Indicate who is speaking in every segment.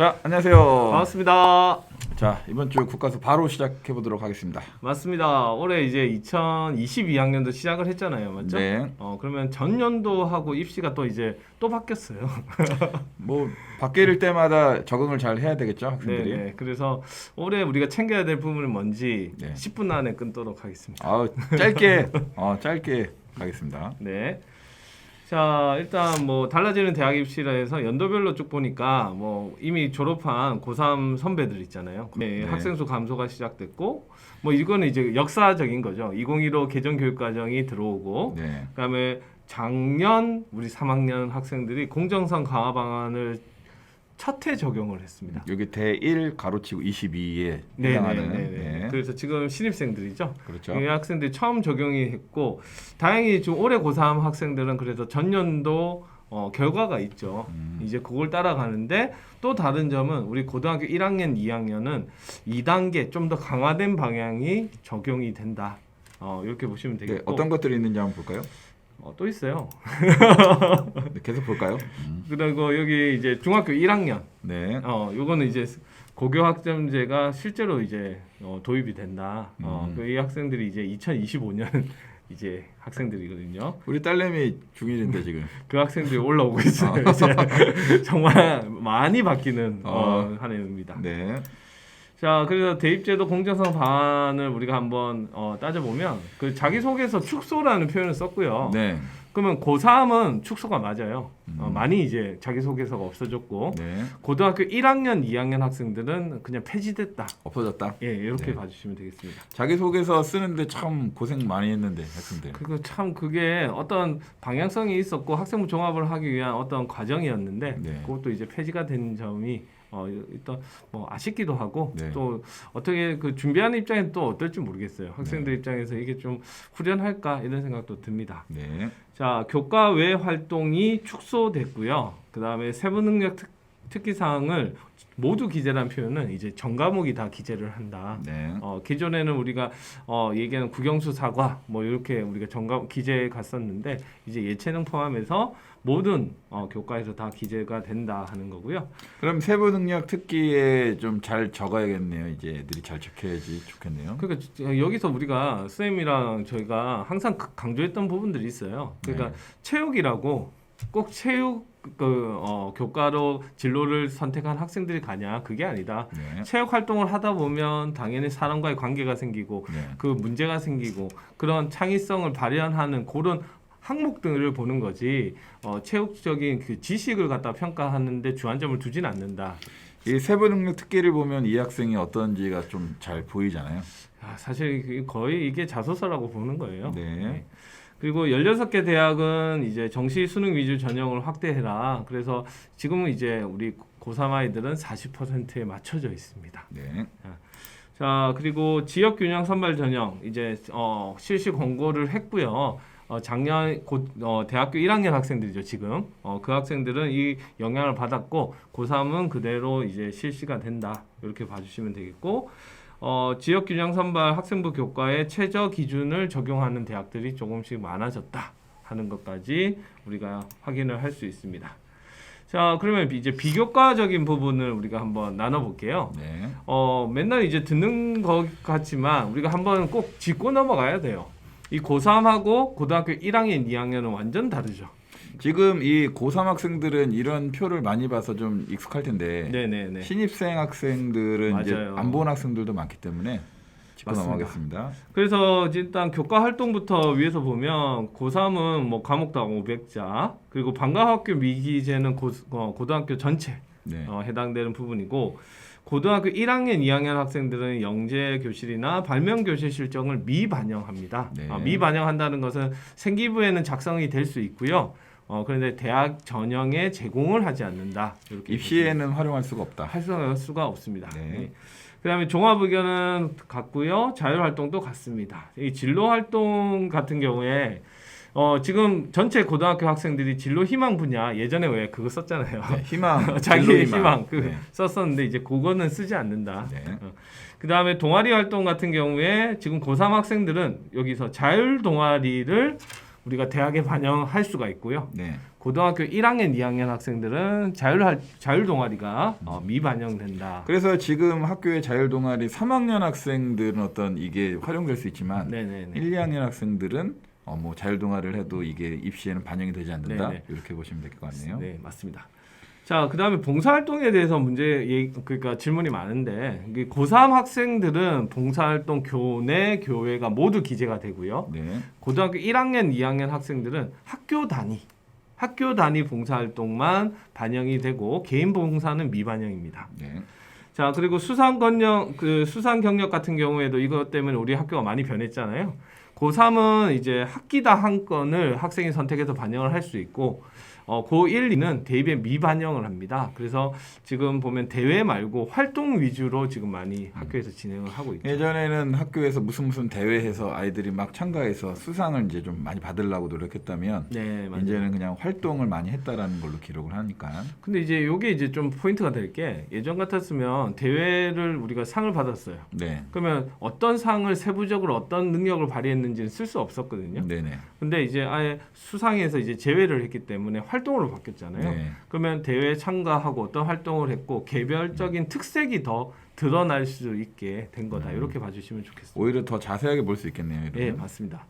Speaker 1: 자, 안녕하세요.
Speaker 2: 반갑습니다.
Speaker 1: 자, 이번 주 국가수 바로 시작해 보도록 하겠습니다.
Speaker 2: 맞습니다. 올해 이제 2022학년도 시작을 했잖아요. 맞죠?
Speaker 1: 네.
Speaker 2: 어, 그러면 전년도하고 입시가 또 이제 또 바뀌었어요.
Speaker 1: 뭐 바뀔 때마다 적응을 잘 해야 되겠죠,
Speaker 2: 네,
Speaker 1: 학생들이.
Speaker 2: 네. 그래서 올해 우리가 챙겨야 될 부분은 뭔지
Speaker 1: 네.
Speaker 2: 10분 안에 끊도록 하겠습니다.
Speaker 1: 아, 짧게 어, 짧게 가겠습니다.
Speaker 2: 네. 자, 일단 뭐 달라지는 대학 입시라 해서 연도별로 쭉 보니까 뭐 이미 졸업한 고3 선배들 있잖아요. 네,
Speaker 1: 네.
Speaker 2: 학생 수 감소가 시작됐고 뭐 이거는 이제 역사적인 거죠. 2015 개정 교육 과정이 들어오고
Speaker 1: 네.
Speaker 2: 그다음에 작년 우리 3학년 학생들이 공정성 강화 방안을 첫해 적용을 했습니다.
Speaker 1: 여기 대1 가로치고 22에
Speaker 2: 네,
Speaker 1: 해당하는
Speaker 2: 네, 네. 그래서 지금 신입생들이죠.
Speaker 1: 그렇죠.
Speaker 2: 이 학생들이 처음 적용이 했고 다행히 지금 올해 고3 학생들은 그래도 전년도 어, 결과가 있죠.
Speaker 1: 음.
Speaker 2: 이제 그걸 따라가는데 또 다른 점은 우리 고등학교 1학년, 2학년은 2단계 좀 더 강화된 방향이 적용이 된다. 어, 이렇게 보시면
Speaker 1: 네,
Speaker 2: 되겠고
Speaker 1: 어떤 것들이 있는지 한번 볼까요?
Speaker 2: 어, 또 있어요.
Speaker 1: 네, 계속 볼까요? 음.
Speaker 2: 그리고 여기 이제 중학교 1학년
Speaker 1: 네.
Speaker 2: 어, 요거는 이제 고교 학점제가 실제로 이제 어, 도입이 된다. 어,
Speaker 1: 음.
Speaker 2: 그이 학생들이 이제 2025년 이제 학생들이거든요.
Speaker 1: 우리 딸내미 중1인데 지금.
Speaker 2: 그 학생들이 올라오고 있어요. 이제 정말 많이 바뀌는 어,
Speaker 1: 어.
Speaker 2: 한 해입니다.
Speaker 1: 네.
Speaker 2: 자, 그래서 대입제도 공정성 방안을 우리가 한번 어, 따져보면 그 자기소개서 축소라는 표현을 썼고요.
Speaker 1: 네.
Speaker 2: 그러면 고3은 축소가 맞아요. 어,
Speaker 1: 음.
Speaker 2: 많이 이제 자기소개서가 없어졌고
Speaker 1: 네.
Speaker 2: 고등학교 1학년, 2학년 학생들은 그냥 폐지됐다.
Speaker 1: 없어졌다.
Speaker 2: 예, 이렇게
Speaker 1: 네.
Speaker 2: 봐주시면 되겠습니다.
Speaker 1: 자기소개서 쓰는데 참 고생 많이 했는데 학생들.
Speaker 2: 그거 참 그게 어떤 방향성이 있었고 학생부 종합을 하기 위한 어떤 과정이었는데
Speaker 1: 네.
Speaker 2: 그것도 이제 폐지가 된 점이 어 일단 뭐 아쉽기도 하고
Speaker 1: 네.
Speaker 2: 또 어떻게 그 준비하는 입장에는 또 어떨지 모르겠어요. 학생들
Speaker 1: 네.
Speaker 2: 입장에서 이게 좀 후련할까 이런 생각도 듭니다.
Speaker 1: 네.
Speaker 2: 자 교과 외 활동이 축소됐고요. 그 다음에 세부 능력 특, 특기 사항을 모두 기재란 표현은 이제 전 과목이 다 기재를 한다.
Speaker 1: 네.
Speaker 2: 어, 기존에는 우리가 어, 얘기하는 국영수 사과 뭐 이렇게 우리가 전가 기재에 갔었는데 이제 예체능 포함해서 모든 어, 교과에서 다 기재가 된다 하는 거고요.
Speaker 1: 그럼 세부 능력 특기에 좀 잘 적어야겠네요. 이제 애들이 잘 적혀야지 좋겠네요.
Speaker 2: 그러니까 저- 여기서 우리가 쌤이랑 저희가 항상 그- 강조했던 부분들이 있어요. 그러니까
Speaker 1: 네.
Speaker 2: 체육이라고 꼭 체육 그 어, 교과로 진로를 선택한 학생들이 가냐 그게 아니다.
Speaker 1: 네.
Speaker 2: 체육 활동을 하다 보면 당연히 사람과의 관계가 생기고
Speaker 1: 네.
Speaker 2: 그 문제가 생기고 그런 창의성을 발현하는 그런 항목들을 보는 거지 어, 체육적인 그 지식을 갖다 평가하는데 주안점을 두진 않는다.
Speaker 1: 이 세부 능력 특기를 보면 이 학생이 어떤지가 좀 잘 보이잖아요.
Speaker 2: 아, 사실 그게 거의 이게 자소서라고 보는 거예요.
Speaker 1: 네.
Speaker 2: 그리고 16개 대학은 이제 정시 수능 위주 전형을 확대해라. 그래서 지금은 이제 우리 고3 아이들은 40%에 맞춰져 있습니다.
Speaker 1: 네.
Speaker 2: 자 그리고 지역 균형 선발 전형 이제 어, 실시 권고를 했고요. 어, 작년 곧 어, 대학교 1학년 학생들이죠 지금 어, 그 학생들은 이 영향을 받았고 고3은 그대로 이제 실시가 된다 이렇게 봐주시면 되겠고 어, 지역 균형 선발 학생부 교과의 최저 기준을 적용하는 대학들이 조금씩 많아졌다 하는 것까지 우리가 확인을 할 수 있습니다. 자 그러면 이제 비교과적인 부분을 우리가 한번 나눠볼게요.
Speaker 1: 네.
Speaker 2: 어 맨날 이제 듣는 것 같지만 우리가 한번 꼭 짚고 넘어가야 돼요. 이 고3하고 고등학교 1학년, 2학년은 완전 다르죠.
Speaker 1: 지금 이 고3 학생들은 이런 표를 많이 봐서 좀 익숙할 텐데
Speaker 2: 네네네.
Speaker 1: 신입생 학생들은 이제
Speaker 2: 맞아요.
Speaker 1: 안본 학생들도 많기 때문에 짚고
Speaker 2: 맞습니다.
Speaker 1: 넘어가겠습니다.
Speaker 2: 그래서 일단 교과 활동부터 위에서 보면 고3은 뭐 과목당 500자 그리고 방과학교 미기재는 고, 어, 고등학교 전체
Speaker 1: 네.
Speaker 2: 어, 해당되는 부분이고 고등학교 1학년, 2학년 학생들은 영재 교실이나 발명 교실 실정을 미반영합니다.
Speaker 1: 네.
Speaker 2: 어, 미반영한다는 것은 생기부에는 작성이 될 수 있고요. 어, 그런데 대학 전형에 제공을 하지 않는다. 이렇게
Speaker 1: 입시에는 활용할 수가 없다.
Speaker 2: 활성화할 수가 없습니다.
Speaker 1: 네.
Speaker 2: 네. 그다음에 종합 의견은 같고요. 자율 활동도 같습니다. 이 진로 활동 같은 경우에 어, 지금 전체 고등학교 학생들이 진로 희망 분야 예전에 왜 그거 썼잖아요.
Speaker 1: 네, 희망,
Speaker 2: 자기의
Speaker 1: 진로
Speaker 2: 희망 그
Speaker 1: 네.
Speaker 2: 썼었는데 이제 그거는 쓰지 않는다.
Speaker 1: 네.
Speaker 2: 그 다음에 동아리 활동 같은 경우에 지금 고3 학생들은 여기서 자율 동아리를 우리가 대학에 반영할 수가 있고요.
Speaker 1: 네.
Speaker 2: 고등학교 1학년, 2학년 학생들은 자율 자율 동아리가 어, 미반영된다.
Speaker 1: 그래서 지금 학교의 자율 동아리 3학년 학생들은 어떤 이게 활용될 수 있지만
Speaker 2: 네네네.
Speaker 1: 1, 2학년 학생들은 어, 뭐 자율 동아리를 해도 이게 입시에는 반영이 되지 않는다.
Speaker 2: 네네.
Speaker 1: 이렇게 보시면 될 것 같네요.
Speaker 2: 네, 맞습니다. 자, 그다음에 봉사활동에 대해서 문제 그러니까 질문이 많은데 이게 고3 학생들은 봉사활동 교내 교회가 모두 기재가 되고요.
Speaker 1: 네.
Speaker 2: 고등학교 1학년, 2학년 학생들은 학교 단위 학교 단위 봉사활동만 반영이 되고 개인 봉사는 미반영입니다.
Speaker 1: 네.
Speaker 2: 자 그리고 수상 경력 그 수상 경력 같은 경우에도 이것 때문에 우리 학교가 많이 변했잖아요. 고3은 이제 학기당 한 건을 학생이 선택해서 반영을 할 수 있고 어, 고1, 2는 대입에 미반영을 합니다. 그래서 지금 보면 대회 말고 활동 위주로 지금 많이 학교에서 진행을 하고 있죠.
Speaker 1: 예전에는 학교에서 무슨 무슨 대회해서 아이들이 막 참가해서 수상을 이제 좀 많이 받으려고 노력했다면
Speaker 2: 네, 맞아요.
Speaker 1: 이제는 그냥 활동을 많이 했다라는 걸로 기록을 하니까
Speaker 2: 근데 이제 요게 이제 좀 포인트가 될 게 예전 같았으면 대회를 우리가 상을 받았어요.
Speaker 1: 네.
Speaker 2: 그러면 어떤 상을 세부적으로 어떤 능력을 발휘했는지는 쓸 수 없었거든요.
Speaker 1: 네네.
Speaker 2: 근데 이제 아예 수상에서 이제 제외를 했기 때문에 활 동으로 바뀌었잖아요.
Speaker 1: 네.
Speaker 2: 그러면 대회에 참가하고 어떤 활동을 했고 개별적인 특색이 더 드러날 수 있게 된 거다.
Speaker 1: 음.
Speaker 2: 이렇게 봐주시면 좋겠습니다.
Speaker 1: 오히려 더 자세하게 볼 수 있겠네요.
Speaker 2: 예,
Speaker 1: 이러면.
Speaker 2: 맞습니다.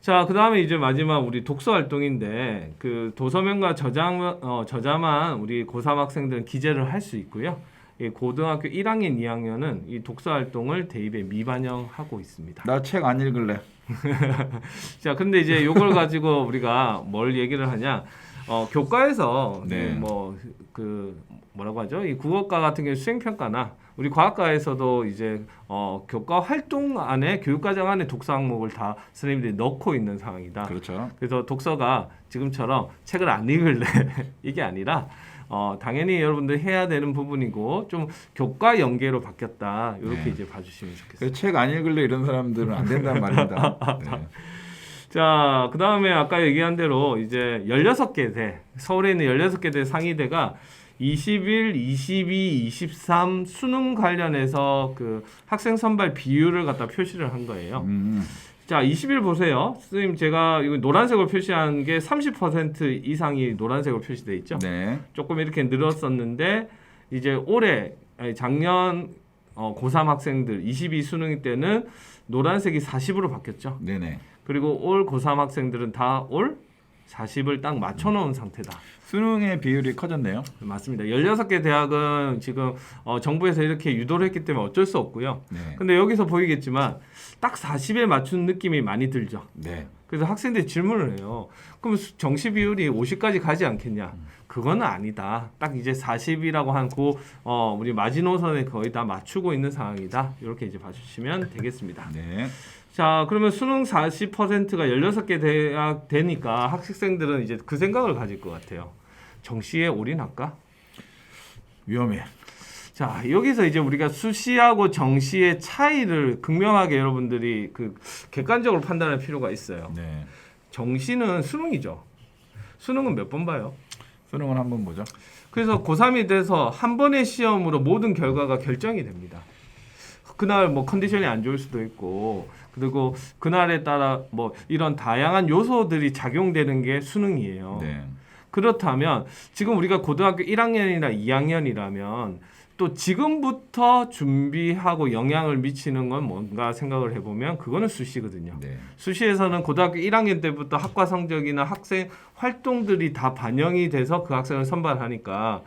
Speaker 2: 자, 그 다음에 이제 마지막 우리 독서 활동인데 그 도서명과 저장 어, 저자만 우리 고3 학생들은 기재를 할 수 있고요. 이 고등학교 1학년, 2학년은 이 독서 활동을 대입에 미반영하고 있습니다.
Speaker 1: 나 책 안 읽을래.
Speaker 2: 자, 근데 이제 요걸 가지고 우리가 뭘 얘기를 하냐? 어, 교과에서
Speaker 1: 네.
Speaker 2: 뭐그 뭐라고 하죠? 이 국어과 같은 경우 수행 평가나 우리 과학과에서도 이제 어, 교과 활동 안에 교육과정 안에 독서 항목을 다 선생님들이 넣고 있는 상황이다.
Speaker 1: 그렇죠.
Speaker 2: 그래서 독서가 지금처럼 책을 안 읽을래 이게 아니라 어, 당연히 여러분들 해야 되는 부분이고 좀 교과 연계로 바뀌었다 이렇게
Speaker 1: 네.
Speaker 2: 이제 봐주시면 좋겠습니다.
Speaker 1: 책 안 읽을래 이런 사람들은 안 된다는 말입니다. 네.
Speaker 2: 자, 그 다음에 아까 얘기한 대로 이제 16개 대, 서울에 있는 16개 대 상위대가 21, 22, 23 수능 관련해서 그 학생 선발 비율을 갖다 표시를 한 거예요.
Speaker 1: 음,
Speaker 2: 자, 20일 보세요. 선생님 제가 이거 노란색으로 표시한 게 30% 이상이 노란색으로 표시돼 있죠.
Speaker 1: 네.
Speaker 2: 조금 이렇게 늘었었는데 이제 올해 아니, 작년 어, 고3 학생들 22 수능 때는 노란색이 40으로 바뀌었죠.
Speaker 1: 네네.
Speaker 2: 그리고 올 고3 학생들은 다 올 40을 딱 맞춰 놓은 상태다.
Speaker 1: 수능의 비율이 커졌네요.
Speaker 2: 맞습니다. 16개 대학은 지금 어, 정부에서 이렇게 유도를 했기 때문에 어쩔 수 없고요.
Speaker 1: 네.
Speaker 2: 근데 여기서 보이겠지만 딱 40에 맞춘 느낌이 많이 들죠.
Speaker 1: 네.
Speaker 2: 그래서 학생들이 질문을 해요. 그럼 수- 정시 비율이 50까지 가지 않겠냐? 그거는 아니다. 딱 이제 40이라고 한고 어, 우리 마지노선에 거의 다 맞추고 있는 상황이다. 이렇게 이제 봐주시면 되겠습니다.
Speaker 1: 네.
Speaker 2: 자, 그러면 수능 40%가 16개 대학 되니까 학생들은 이제 그 생각을 가질 것 같아요. 정시에 올인할까?
Speaker 1: 위험해.
Speaker 2: 자, 여기서 이제 우리가 수시하고 정시의 차이를 극명하게 여러분들이 그 객관적으로 판단할 필요가 있어요.
Speaker 1: 네.
Speaker 2: 정시는 수능이죠. 수능은 몇 번 봐요?
Speaker 1: 수능을 한번 보죠.
Speaker 2: 그래서 고3이 돼서 한 번의 시험으로 모든 결과가 결정이 됩니다. 그날 뭐 컨디션이 안 좋을 수도 있고 그리고 그날에 따라 뭐 이런 다양한 요소들이 작용되는 게 수능이에요.
Speaker 1: 네.
Speaker 2: 그렇다면 지금 우리가 고등학교 1학년이나 2학년이라면 또 지금부터 준비하고 영향을 미치는 건 뭔가 생각을 해보면 그거는 수시거든요.
Speaker 1: 네.
Speaker 2: 수시에서는 고등학교 1학년 때부터 학과 성적이나 학생 활동들이 다 반영이 돼서 그 학생을 선발하니까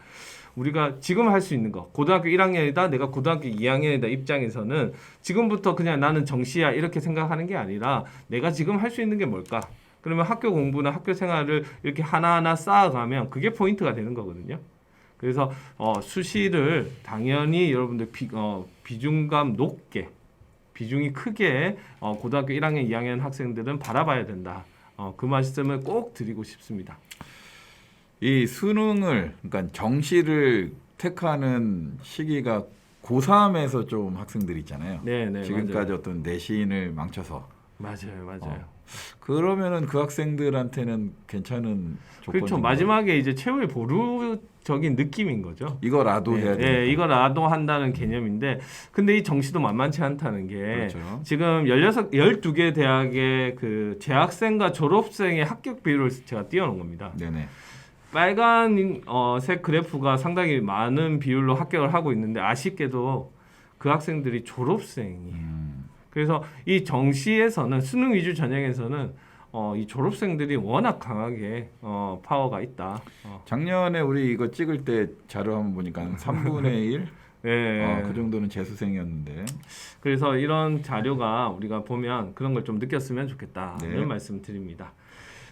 Speaker 2: 우리가 지금 할 수 있는 거 고등학교 1학년이다 내가 고등학교 2학년이다 입장에서는 지금부터 그냥 나는 정시야 이렇게 생각하는 게 아니라 내가 지금 할 수 있는 게 뭘까 그러면 학교 공부나 학교 생활을 이렇게 하나하나 쌓아가면 그게 포인트가 되는 거거든요 그래서 어, 수시를 당연히 여러분들 비, 어, 비중감 높게 비중이 크게 어, 고등학교 1학년, 2학년 학생들은 바라봐야 된다. 어, 그 말씀을 꼭 드리고 싶습니다.
Speaker 1: 이 수능을 그러니까 정시를 택하는 시기가 고3에서 좀 학생들 있잖아요.
Speaker 2: 네, 네,
Speaker 1: 지금까지
Speaker 2: 맞아요.
Speaker 1: 어떤 내신을 망쳐서
Speaker 2: 맞아요, 맞아요.
Speaker 1: 어, 그러면은 그 학생들한테는 괜찮은 조건인
Speaker 2: 그렇죠. 마지막에 이제 최후의 보루적인 느낌인 거죠.
Speaker 1: 이거라도 해야
Speaker 2: 네,
Speaker 1: 돼.
Speaker 2: 네, 이걸 아도한다는 개념인데 근데 이 정시도 만만치 않다는 게
Speaker 1: 그렇죠.
Speaker 2: 지금 16, 12개 대학의 그 재학생과 졸업생의 합격 비율을 제가 띄워 놓은 겁니다.
Speaker 1: 네 네.
Speaker 2: 빨간 어, 색 그래프가 상당히 많은 비율로 합격을 하고 있는데 아쉽게도 그 학생들이 졸업생이에요.
Speaker 1: 음,
Speaker 2: 그래서 이 정시에서는 수능 위주 전형에서는 어, 이 졸업생들이 워낙 강하게 어, 파워가 있다. 어,
Speaker 1: 작년에 우리 이거 찍을 때 자료 한번 보니까 한 3분의 1?
Speaker 2: 예.
Speaker 1: 어, 그 정도는 재수생이었는데.
Speaker 2: 그래서 이런 자료가 우리가 보면 그런 걸 좀 느꼈으면 좋겠다.
Speaker 1: 네.
Speaker 2: 이런 말씀 드립니다.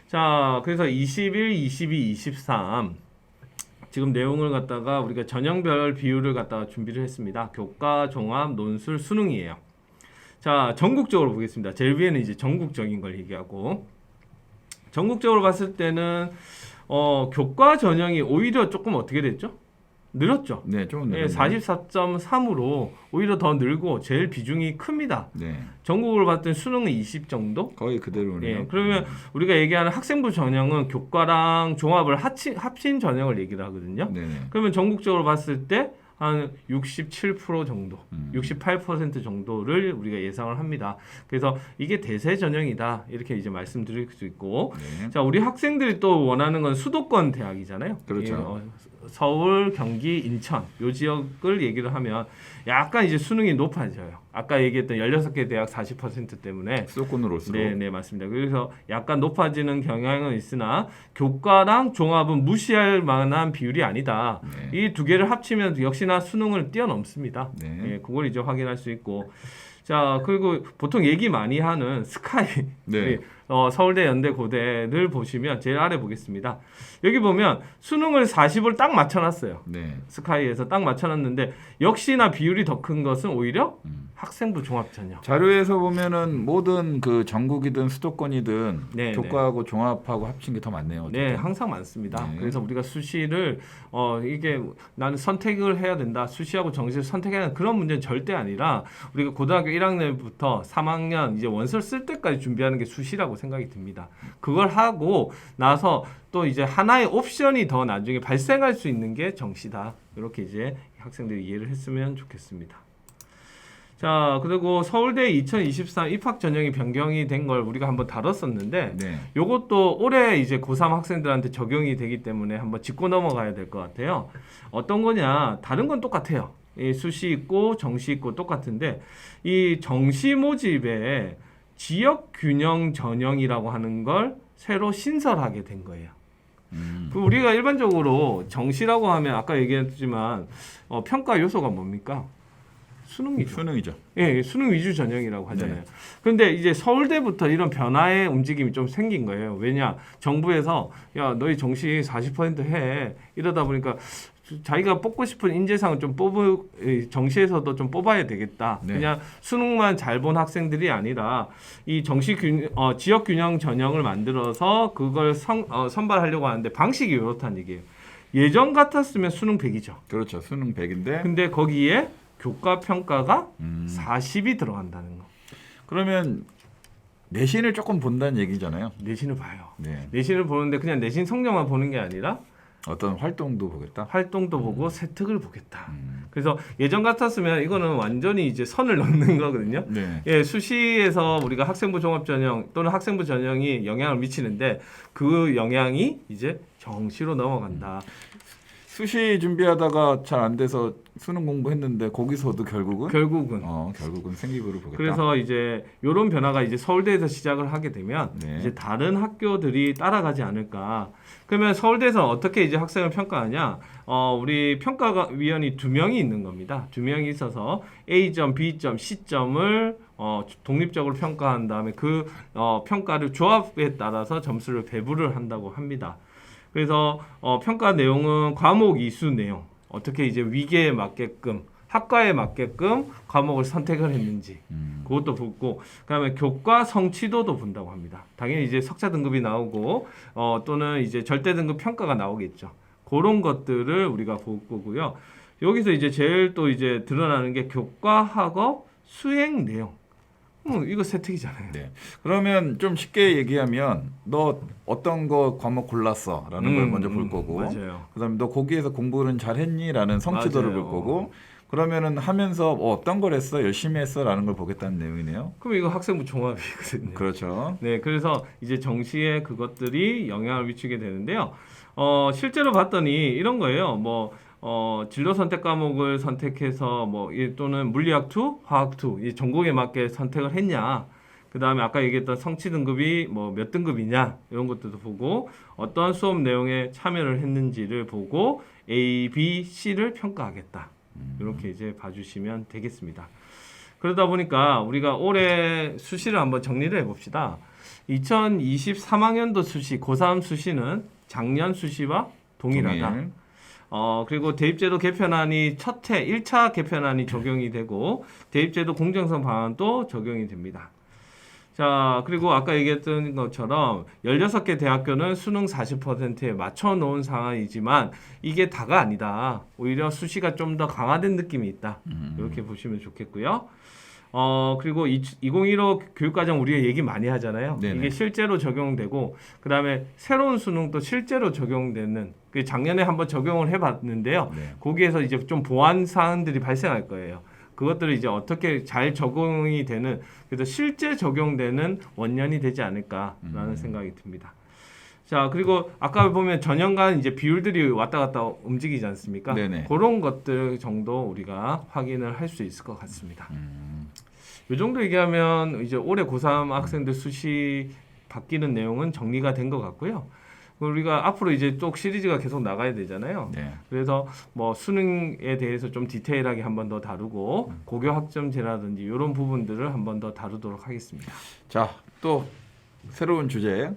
Speaker 2: 자, 그래서 21, 22, 23 지금 내용을 갖다가 우리가 전형별 비율을 갖다가 준비를 했습니다. 교과, 종합, 논술, 수능이에요. 자, 전국적으로 보겠습니다. 제일 위에는 이제 전국적인 걸 얘기하고 전국적으로 봤을 때는 어, 교과 전형이 오히려 조금 어떻게 됐죠? 늘었죠.
Speaker 1: 네, 조금
Speaker 2: 예,
Speaker 1: 늘었네요.
Speaker 2: 44.3으로 오히려 더 늘고 제일 비중이 큽니다.
Speaker 1: 네,
Speaker 2: 전국으로 봤을 때 수능은 20 정도?
Speaker 1: 거의 그대로네요.
Speaker 2: 예, 그러면 우리가 얘기하는 학생부 전형은 교과랑 종합을 합친, 합친 전형을 얘기를 하거든요.
Speaker 1: 네네.
Speaker 2: 그러면 전국적으로 봤을 때 한 67% 정도,
Speaker 1: 음.
Speaker 2: 68% 정도를 우리가 예상을 합니다. 그래서 이게 대세 전형이다 이렇게 이제 말씀드릴 수 있고,
Speaker 1: 네.
Speaker 2: 자 우리 학생들이 또 원하는 건 수도권 대학이잖아요.
Speaker 1: 그렇죠.
Speaker 2: 이, 어, 서울, 경기, 인천 요 지역을 얘기를 하면 약간 이제 수능이 높아져요. 아까 얘기했던 16개 대학 40% 때문에
Speaker 1: 수도권으로 올수록.
Speaker 2: 네, 네, 맞습니다. 그래서 약간 높아지는 경향은 있으나 교과랑 종합은 무시할 만한 비율이 아니다.
Speaker 1: 네.
Speaker 2: 이두 개를 합치면 역시나 수능을 뛰어넘습니다.
Speaker 1: 네.
Speaker 2: 예, 그걸 이제 확인할 수 있고. 자, 그리고 보통 얘기 많이 하는 스카이
Speaker 1: 네.
Speaker 2: 어, 서울대, 연대, 고대를 보시면 제일 아래 보겠습니다. 여기 보면 수능을 40을 딱 맞춰놨어요.
Speaker 1: 네.
Speaker 2: 스카이에서 딱 맞춰놨는데 역시나 비율이 더 큰 것은 오히려
Speaker 1: 음.
Speaker 2: 학생부 종합 전형.
Speaker 1: 자료에서 보면은 모든 그 전국이든 수도권이든
Speaker 2: 네,
Speaker 1: 교과하고 종합하고 합친 게 더 많네요.
Speaker 2: 네,
Speaker 1: 어쨌든.
Speaker 2: 항상 많습니다.
Speaker 1: 네.
Speaker 2: 그래서 우리가 수시를 어 이게 나는 선택을 해야 된다. 수시하고 정시를 선택해야 하는 그런 문제는 절대 아니라 우리가 고등학교 1학년부터 3학년 이제 원서를 쓸 때까지 준비하는 게 수시라고 생각이 듭니다. 그걸 하고 나서 또 이제 하나의 옵션이 더 나중에 발생할 수 있는 게 정시다. 이렇게 이제 학생들이 이해를 했으면 좋겠습니다. 자, 그리고 서울대 2023 입학 전형이 변경이 된 걸 우리가 한번 다뤘었는데
Speaker 1: 네.
Speaker 2: 요것도 올해 이제 고3 학생들한테 적용이 되기 때문에 한번 짚고 넘어가야 될 것 같아요. 어떤 거냐? 다른 건 똑같아요. 이 수시 있고 정시 있고 똑같은데 이 정시 모집에 지역 균형 전형이라고 하는 걸 새로 신설하게 된 거예요.
Speaker 1: 음.
Speaker 2: 그 우리가 일반적으로 정시라고 하면 아까 얘기했지만 어, 평가 요소가 뭡니까? 수능이죠.
Speaker 1: 수능이죠.
Speaker 2: 예, 수능 위주 전형이라고 하잖아요.
Speaker 1: 네.
Speaker 2: 그런데 이제 서울대부터 이런 변화의 움직임이 좀 생긴 거예요. 왜냐? 정부에서 야, 너희 정시 40%해. 이러다 보니까 자기가 뽑고 싶은 인재상을 좀 뽑을 이 정시에서도 좀 뽑아야 되겠다.
Speaker 1: 네.
Speaker 2: 그냥 수능만 잘 본 학생들이 아니라 이 정시 균 어, 지역 균형 전형을 만들어서 그걸 선, 어, 선발하려고 하는데 방식이 이렇다는 얘기예요. 예전 같았으면 수능 100이죠.
Speaker 1: 그렇죠. 수능 100인데.
Speaker 2: 근데 거기에 교과 평가가
Speaker 1: 음.
Speaker 2: 40이 들어간다는 거.
Speaker 1: 그러면 내신을 조금 본다는 얘기잖아요.
Speaker 2: 내신을 봐요.
Speaker 1: 네.
Speaker 2: 내신을 보는데 그냥 내신 성적만 보는 게 아니라
Speaker 1: 어떤 활동도 보겠다.
Speaker 2: 활동도 보고 세특을 보겠다.
Speaker 1: 음.
Speaker 2: 그래서 예전 같았으면 이거는 완전히 이제 선을 넘는 거거든요.
Speaker 1: 네.
Speaker 2: 예, 수시에서 우리가 학생부 종합 전형 또는 학생부 전형이 영향을 미치는데 그 영향이 이제 정시로 넘어간다.
Speaker 1: 수시 준비하다가 잘 안 돼서 수능 공부했는데 거기서도 결국은
Speaker 2: 결국은
Speaker 1: 어 결국은 생기부를 보겠다.
Speaker 2: 그래서 이제 이런 변화가 이제 서울대에서 시작을 하게 되면
Speaker 1: 네.
Speaker 2: 이제 다른 학교들이 따라가지 않을까. 그러면 서울대에서 어떻게 이제 학생을 평가하냐? 어, 우리 평가 위원이 두 명이 있는 겁니다. 두 명이 있어서 A점, B점, C점을 어, 독립적으로 평가한 다음에 그 어, 평가를 조합에 따라서 점수를 배분을 한다고 합니다. 그래서 어, 평가 내용은 과목 이수 내용 어떻게 이제 위계에 맞게끔 학과에 맞게끔 과목을 선택을 했는지
Speaker 1: 음.
Speaker 2: 그것도 보고 그다음에 교과 성취도도 본다고 합니다. 당연히 이제 석사 등급이 나오고 어, 또는 이제 절대 등급 평가가 나오겠죠. 그런 것들을 우리가 볼 거고요. 여기서 이제 제일 또 이제 드러나는 게 교과 학업 수행 내용. 음, 이거 세특이잖아요.
Speaker 1: 네. 그러면 좀 쉽게 얘기하면 너 어떤 거 과목 골랐어라는 걸
Speaker 2: 음,
Speaker 1: 먼저 볼
Speaker 2: 음,
Speaker 1: 거고
Speaker 2: 맞아요.
Speaker 1: 그다음에 너 거기에서 공부는 잘했니라는 성취도를
Speaker 2: 맞아요.
Speaker 1: 볼 거고 그러면은 하면서 어, 어떤 걸 했어 열심히 했어라는 걸 보겠다는 내용이네요.
Speaker 2: 그럼 이거 학생부 종합이거든요.
Speaker 1: 그렇죠.
Speaker 2: 네, 그래서 이제 정시에 그것들이 영향을 미치게 되는데요. 어, 실제로 봤더니 이런 거예요. 뭐 어, 진로 선택 과목을 선택해서 뭐 이- 또는 물리학 2, 화학 2, 이 전공에 맞게 선택을 했냐. 그 다음에 아까 얘기했던 성취 등급이 뭐 몇 등급이냐 이런 것들도 보고 어떤 수업 내용에 참여를 했는지를 보고 A, B, C를 평가하겠다. 이렇게 이제 봐주시면 되겠습니다. 그러다 보니까 우리가 올해 수시를 한번 정리를 해봅시다. 2023학년도 수시, 고3 수시는 작년 수시와 동일하다.
Speaker 1: 동일.
Speaker 2: 어, 그리고 대입제도 개편안이 첫 해, 1차 개편안이 적용이 되고, 대입제도 공정성 방안도 적용이 됩니다. 자, 그리고 아까 얘기했던 것처럼 16개 대학교는 수능 40%에 맞춰 놓은 상황이지만 이게 다가 아니다. 오히려 수시가 좀 더 강화된 느낌이 있다.
Speaker 1: 음.
Speaker 2: 이렇게 보시면 좋겠고요. 어, 그리고 2015 교육과정 우리가 얘기 많이 하잖아요.
Speaker 1: 네네.
Speaker 2: 이게 실제로 적용되고, 그 다음에 새로운 수능도 실제로 적용되는, 그 작년에 한번 적용을 해봤는데요.
Speaker 1: 네.
Speaker 2: 거기에서 이제 좀 보완 사항들이 발생할 거예요. 그것들을 이제 어떻게 잘 적용이 되는 그래서 실제 적용되는 원년이 되지 않을까라는
Speaker 1: 음.
Speaker 2: 생각이 듭니다. 자 그리고 아까 보면 전년간 이제 비율들이 왔다 갔다 움직이지 않습니까?
Speaker 1: 네네.
Speaker 2: 그런 것들 정도 우리가 확인을 할 수 있을 것 같습니다.
Speaker 1: 음.
Speaker 2: 이 정도 얘기하면 이제 올해 고3 학생들 수시 바뀌는 내용은 정리가 된 것 같고요. 우리가 앞으로 이제 또 시리즈가 계속 나가야 되잖아요.
Speaker 1: 네.
Speaker 2: 그래서 뭐 수능에 대해서 좀 디테일하게 한 번 더 다루고 고교 학점제라든지 이런 부분들을 한 번 더 다루도록 하겠습니다.
Speaker 1: 자, 또 새로운 주제로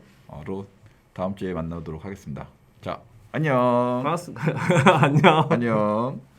Speaker 1: 다음 주에 만나도록 하겠습니다. 자, 안녕.
Speaker 2: 반갑습니다. 안녕.
Speaker 1: 안녕.